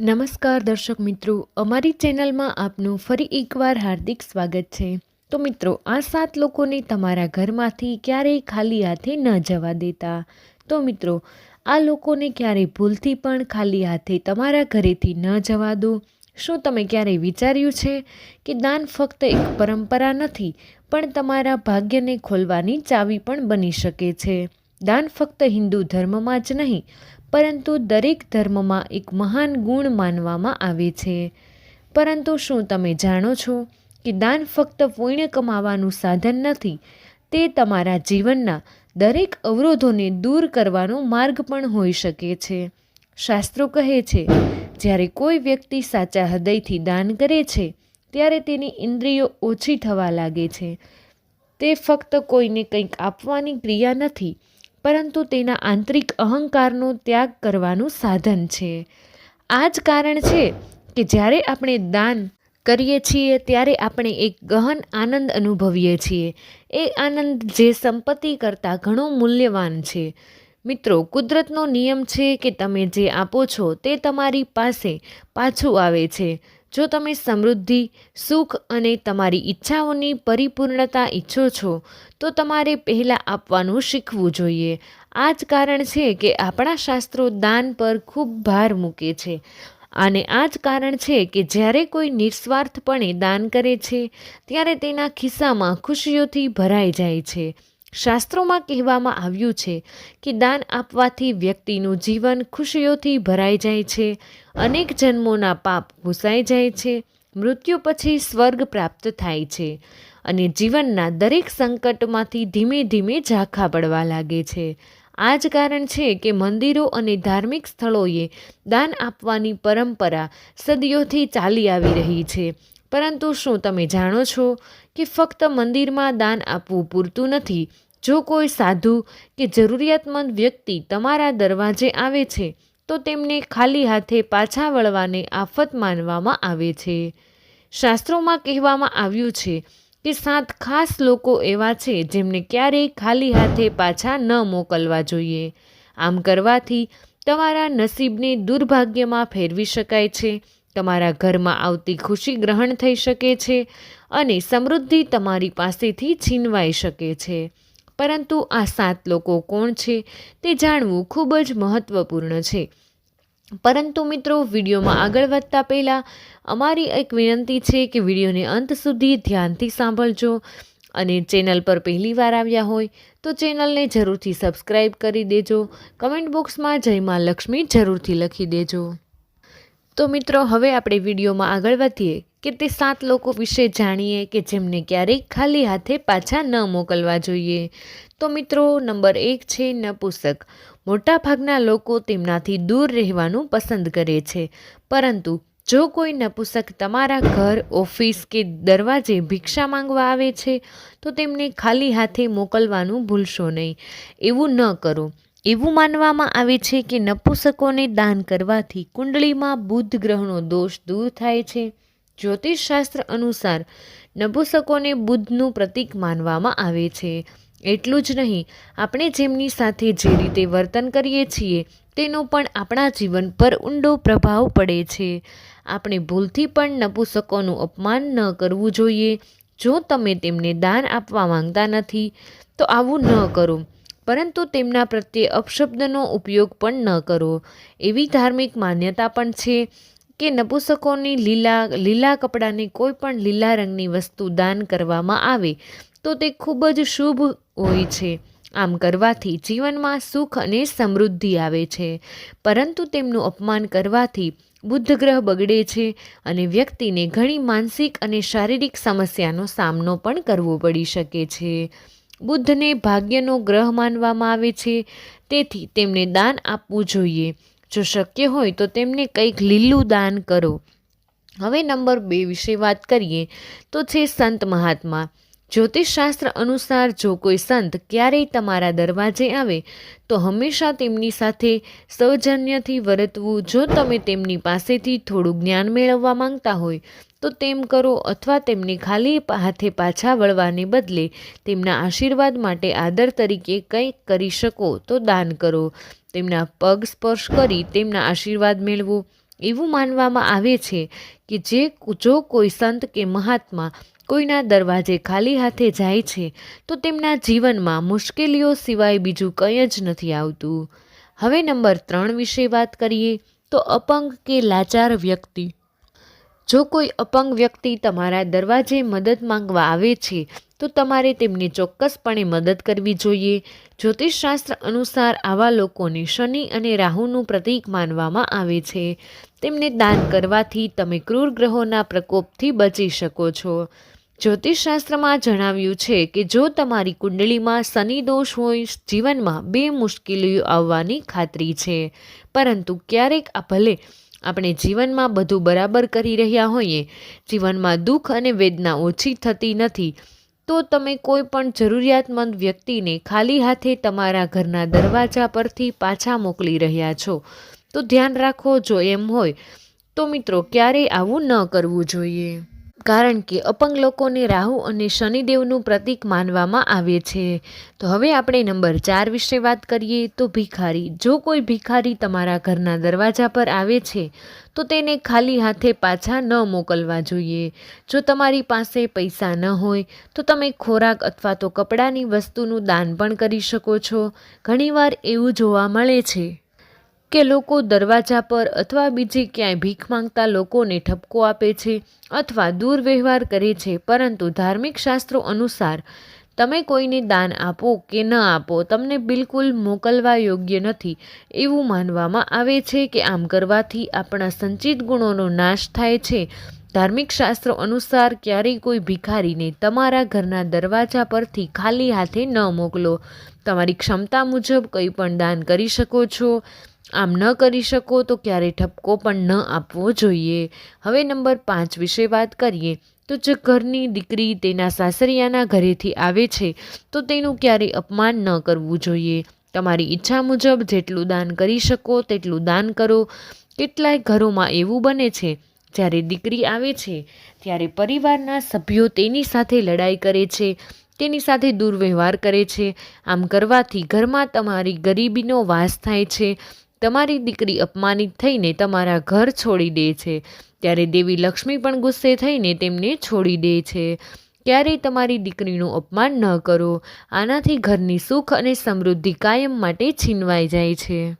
નમસ્કાર દર્શક મિત્રો, અમારી ચેનલમાં આપનું ફરી એકવાર હાર્દિક સ્વાગત છે. તો મિત્રો, આ સાત લોકોને તમારા ઘરમાંથી ક્યારેય ખાલી હાથે ન જવા દેતા. તો મિત્રો, આ લોકોને ક્યારેય ભૂલથી પણ ખાલી હાથે તમારા ઘરેથી ન જવા દો. શું તમે ક્યારેય વિચાર્યું છે કે દાન ફક્ત એક પરંપરા નથી, પણ તમારા ભાગ્યને ખોલવાની ચાવી પણ બની શકે છે? દાન ફક્ત હિન્દુ ધર્મમાં જ નહીં પરંતુ દરેક ધર્મમાં એક મહાન ગુણ માનવામાં આવે છે. પરંતુ શું તમે જાણો છો કે દાન ફક્ત પુણ્ય કમાવાનું સાધન નથી, તે તમારા જીવનના દરેક અવરોધોને દૂર કરવાનો માર્ગ પણ હોઈ શકે છે? શાસ્ત્રો કહે છે, જ્યારે કોઈ વ્યક્તિ સાચા હૃદયથી દાન કરે છે, ત્યારે તેની ઇન્દ્રિયો ઓછી થવા લાગે છે. તે ફક્ત કોઈને કંઈક આપવાની ક્રિયા નથી પરંતુ તેના આંતરિક અહંકારનો ત્યાગ કરવાનું સાધન છે. આ જ કારણ છે કે જ્યારે આપણે દાન કરીએ છીએ, ત્યારે આપણે એક ગહન આનંદ અનુભવીએ છીએ. એ આનંદ જે સંપત્તિ કરતાં ઘણો મૂલ્યવાન છે. મિત્રો, કુદરતનો નિયમ છે કે તમે જે આપો છો, તે તમારી પાસે પાછું આવે છે. જો તમે સમૃદ્ધિ, સુખ અને તમારી ઈચ્છાઓની પરિપૂર્ણતા ઈચ્છો છો, તો તમારે પહેલાં આપવાનું શીખવું જોઈએ. આ જ કારણ છે કે આપણા શાસ્ત્રો દાન પર ખૂબ ભાર મૂકે છે. અને આ જ કારણ છે કે જ્યારે કોઈ નિસ્વાર્થપણે દાન કરે છે, ત્યારે તેના ખિસ્સામાં ખુશીઓથી ભરાઈ જાય છે. શાસ્ત્રોમાં કહેવામાં આવ્યું છે કે દાન આપવાથી વ્યક્તિનું જીવન ખુશીઓથી ભરાઈ જાય છે, અનેક જન્મોના પાપ ભૂસાઈ જાય છે, મૃત્યુ પછી સ્વર્ગ પ્રાપ્ત થાય છે અને જીવનના દરેક સંકટમાંથી ધીમે ધીમે ઝાંખા પડવા લાગે છે. આ જ કારણ છે કે મંદિરો અને ધાર્મિક સ્થળોએ દાન આપવાની પરંપરા સદીઓથી ચાલી આવી રહી છે. પરંતુ શું તમે જાણો છો કે ફક્ત મંદિરમાં દાન આપવું પૂરતું નથી જો કોઈ સાધુ કે જરૂરિયાતમંદ વ્યક્તિ તમારા દરવાજે આવે છે, તો તેમને ખાલી હાથે પાછા વળવાને આફત માનવામાં આવે છે. શાસ્ત્રોમાં કહેવામાં આવ્યું છે કે સાત ખાસ લોકો એવા છે જેમને ક્યારેય ખાલી હાથે પાછા ન મોકલવા જોઈએ. આમ કરવાથી તમારા નસીબને દુર્ભાગ્યમાં ફેરવી શકાય છે, તમારા ઘરમાં આવતી ખુશી ગ્રહણ થઈ શકે છે અને સમૃદ્ધિ તમારી પાસેથી છીનવાઈ શકે છે. પરંતુ આ સાત લોકો કોણ છે તે જાણવું ખૂબ જ મહત્ત્વપૂર્ણ છે. પરંતુ મિત્રો, વિડીયોમાં આગળ વધતા પહેલાં અમારી એક વિનંતી છે કે વિડીયોને અંત સુધી ધ્યાનથી સાંભળજો અને ચેનલ પર પહેલી વાર આવ્યા હોય તો ચેનલને જરૂરથી સબસ્ક્રાઈબ કરી દેજો. કમેન્ટ બોક્સમાં જય માં લક્ષ્મી જરૂરથી લખી દેજો. તો મિત્રો, હવે આપણે વિડીયોમાં આગળ વધીએ. કે તે સાત લોકો વિશે જાણીએ કે જેમને ક્યારેય ખાલી હાથે પાછા ન મોકલવા જોઈએ. તો મિત્રો, નંબર એક છે નપુસક. મોટાભાગના લોકો તેમનાથી દૂર રહેવાનું પસંદ કરે છે. પરંતુ જો કોઈ નપુસક તમારા ઘર, ઓફિસ કે દરવાજે ભિક્ષા માંગવા આવે છે, તો તેમને ખાલી હાથે મોકલવાનું ભૂલશો નહીં. એવું ન કરો. એવું માનવામાં આવે છે કે નપુસકોને દાન કરવાથી કુંડળીમાં બુદ્ધ ગ્રહનો દોષ દૂર થાય છે. જ્યોતિષશાસ્ત્ર અનુસાર નપુસકોને બુદ્ધનું પ્રતીક માનવામાં આવે છે. એટલું જ નહીં, આપણે જેમની સાથે જે રીતે વર્તન કરીએ છીએ, તેનો પણ આપણા જીવન પર ઊંડો પ્રભાવ પડે છે. આપણે ભૂલથી પણ નપુસકોનું અપમાન ન કરવું જોઈએ. જો તમે તેમને દાન આપવા માંગતા નથી, તો આવું ન કરો. પરંતુ તેમના પ્રત્યે અપશબ્દનો ઉપયોગ પણ ન કરો. એવી ધાર્મિક માન્યતા પણ છે. કે નપુસકોની લીલા લીલા કપડાની કોઈ પણ લીલા રંગની વસ્તુ દાન કરવામાં આવે, તો તે ખૂબ જ શુભ હોય છે. આમ કરવાથી જીવનમાં સુખ અને સમૃદ્ધિ આવે છે. પરંતુ તેમનું અપમાન કરવાથી બુદ્ધ ગ્રહ બગડે છે અને વ્યક્તિને ઘણી માનસિક અને શારીરિક સમસ્યાનો સામનો પણ કરવો પડી શકે છે. બુદ્ધને ભાગ્યનો ગ્રહ માનવામાં આવે છે, તેથી તેમને દાન આપવું જોઈએ. જો શક્ય હોય તો તેમને કંઈક લીલું દાન કરો. હવે નંબર બે વિશે વાત કરીએ તો છે સંત મહાત્મા. જ્યોતિષશાસ્ત્ર અનુસાર જો કોઈ સંત ક્યારેય તમારા દરવાજે આવે, તો હંમેશા તેમની સાથે સૌજન્યથી વર્તવું જો તમે તેમની પાસેથી થોડું જ્ઞાન મેળવવા માંગતા હોય તો તેમ કરો અથવા તેમને ખાલી હાથે પાછા વળવાને બદલે તેમના આશીર્વાદ માટે આદર તરીકે કંઈક કરી શકો તો દાન કરો. તેમના પગ સ્પર્શ કરી તેમના આશીર્વાદ મેળવો. એવું માનવામાં આવે છે કે જે જો કોઈ સંત કે મહાત્મા કોઈના દરવાજે ખાલી હાથે જાય છે, તો તેમના જીવનમાં મુશ્કેલીઓ સિવાય બીજું કંઈ જ નથી આવતું. હવે નંબર ત્રણ વિશે વાત કરીએ તો અપંગ કે લાચાર વ્યક્તિ. જો કોઈ અપંગ વ્યક્તિ તમારા દરવાજે મદદ માંગવા આવે છે, તો તમારે તેમને ચોક્કસપણે મદદ કરવી જોઈએ. જ્યોતિષશાસ્ત્ર અનુસાર આવા લોકોને શનિ અને રાહુનું પ્રતીક માનવામાં આવે છે. તેમને દાન કરવાથી તમે ક્રૂર ગ્રહોના પ્રકોપથી બચી શકો છો. જ્યોતિષશાસ્ત્રમાં જણાવ્યું છે કે જો તમારી કુંડળીમાં શનિ દોષ હોય, જીવનમાં બે મુશ્કેલીઓ આવવાની ખાતરી છે. પરંતુ ક્યારેક આ ભલે આપણે જીવનમાં બધું બરાબર કરી રહ્યા હોઈએ, જીવનમાં દુઃખ અને વેદના ઓછી થતી નથી, તો તમે કોઈ પણ જરૂરિયાતમંદ વ્યક્તિને ખાલી હાથે તમારા ઘરના દરવાજા પરથી પાછા મોકલી રહ્યા છો. તો ધ્યાન રાખો જો એમ હોય, તો મિત્રો ક્યારેય આવું ન કરવું જોઈએ. કારણ કે અપંગ લોકોને રાહુ અને શનિદેવનું પ્રતીક માનવામાં આવે છે. તો હવે આપણે નંબર ચાર વિશે વાત કરીએ તો ભિખારી. જો કોઈ ભિખારી તમારા ઘરના દરવાજા પર આવે છે, તો તેને ખાલી હાથે પાછા ન મોકલવા જોઈએ. જો તમારી પાસે પૈસા ન હોય, તો તમે ખોરાક અથવા તો કપડાની વસ્તુનું દાન પણ કરી શકો છો. ઘણીવાર એવું જોવા મળે છે. કે લોકો દરવાજા પર અથવા બીજે ક્યાંય ભીખ માંગતા લોકોને ઠપકો આપે છે અથવા દુર્વ્યવહાર કરે છે, પરંતુ ધાર્મિક શાસ્ત્રો અનુસાર તમે કોઈને દાન આપો કે ન આપો તમને બિલકુલ મોકલવા યોગ્ય નથી. એવું માનવામાં આવે છે કે આમ કરવાથી આપણા સંચિત ગુણોનો નાશ થાય છે. ધાર્મિક શાસ્ત્રો અનુસાર ક્યારેય કોઈ ભિખારીને તમારા ઘરના દરવાજા પરથી ખાલી હાથે ન મોકલો. તમારી ક્ષમતા મુજબ કંઈ પણ દાન કરી શકો છો. આમ ન કરી શકો તો ક્યારેય ઠપકો પણ ન આપવો જોઈએ. હવે નંબર પાંચ વિશે વાત કરીએ, તો જો ઘરની દીકરી તેના સાસરિયાના ઘરેથી આવે છે, તો તેનું ક્યારેય અપમાન ન કરવું જોઈએ. તમારી ઈચ્છા મુજબ જેટલું દાન કરી શકો તેટલું દાન કરો. કેટલાય ઘરોમાં એવું બને છે, જ્યારે દીકરી આવે છે, ત્યારે પરિવારના સભ્યો તેની સાથે લડાઈ કરે છે, તેની સાથે દુર્વ્યવહાર કરે છે. આમ કરવાથી ઘરમાં તમારી ગરીબીનો વાસ થાય છે તમારી દીકરી અપમાનિત થઈને તમારા ઘર છોડી દે છે. ત્યારે દેવી લક્ષ્મી પણ ગુસ્સે થઈને તેમને છોડી દે છે. ક્યારેય તમારી દીકરીનું અપમાન ન કરો. આનાથી ઘરની સુખ અને સમૃદ્ધિ કાયમ માટે છીનવાઈ જાય છે.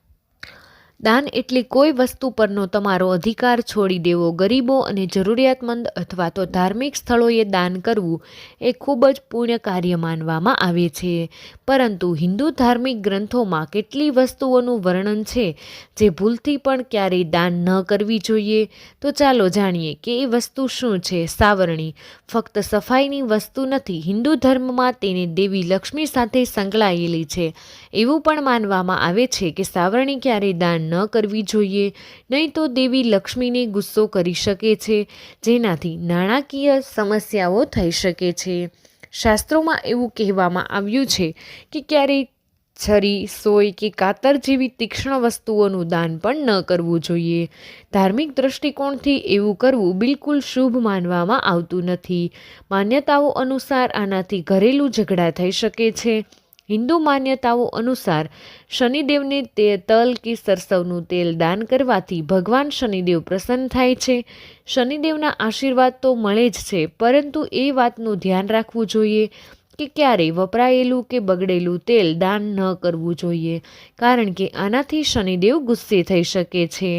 દાન એટલે કોઈ વસ્તુ પરનો તમારો અધિકાર છોડી દેવો, ગરીબો અને જરૂરિયાતમંદ અથવા તો ધાર્મિક સ્થળોએ દાન કરવું એ ખૂબ જ પુણ્ય કાર્ય માનવામાં આવે છે. પરંતુ હિન્દુ ધાર્મિક ગ્રંથોમાં કેટલી વસ્તુઓનું વર્ણન છે જે ભૂલથી પણ ક્યારેય દાન ન કરવી જોઈએ? તો ચાલો જાણીએ કે એ વસ્તુ શું છે. સાવરણી. ફક્ત સફાઈની વસ્તુ નથી, હિન્દુ ધર્મમાં તેને દેવી લક્ષ્મી સાથે સંકળાયેલી છે. એવું પણ માનવામાં આવે છે કે સાવરણી ક્યારેય દાન ન કરવી જોઈએ. નહીં તો દેવી લક્ષ્મીને ગુસ્સો કરી શકે છે, જેનાથી નાણાકીય સમસ્યાઓ થઈ શકે છે. શાસ્ત્રોમાં એવું કહેવામાં આવ્યું છે કે ક્યારેય છરી, સોય કે કાતર જેવી તીક્ષ્ણ વસ્તુઓનું દાન પણ ન કરવું જોઈએ. ધાર્મિક દૃષ્ટિકોણથી એવું કરવું બિલકુલ શુભ માનવામાં આવતું નથી. માન્યતાઓ અનુસાર આનાથી ઘરેલું ઝઘડા થઈ શકે છે. હિન્દુ માન્યતાઓ અનુસાર શનિદેવને તે તલ કે સરસવનું તેલ દાન કરવાથી ભગવાન શનિદેવ પ્રસન્ન થાય છે. શનિદેવના આશીર્વાદ તો મળે જ છે, પરંતુ એ વાતનું ધ્યાન રાખવું જોઈએ કે ક્યારેય વપરાયેલું કે બગડેલું તેલ દાન ન કરવું જોઈએ, કારણ કે આનાથી શનિદેવ ગુસ્સે થઈ શકે છે.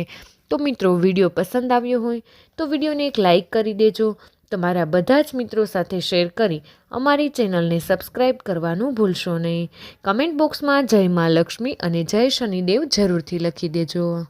તો મિત્રો, વીડિયો પસંદ આવ્યો હોય તો વિડીયોને એક લાઈક કરી દેજો તમારા બધા જ મિત્રો સાથે શેર કરી અમારી ચેનલને સબસ્ક્રાઇબ કરવાનું ભૂલશો નહીં. કમેન્ટ બોક્સમાં જય મા લક્ષ્મી અને જય શનિદેવ જરૂરથી લખી દેજો.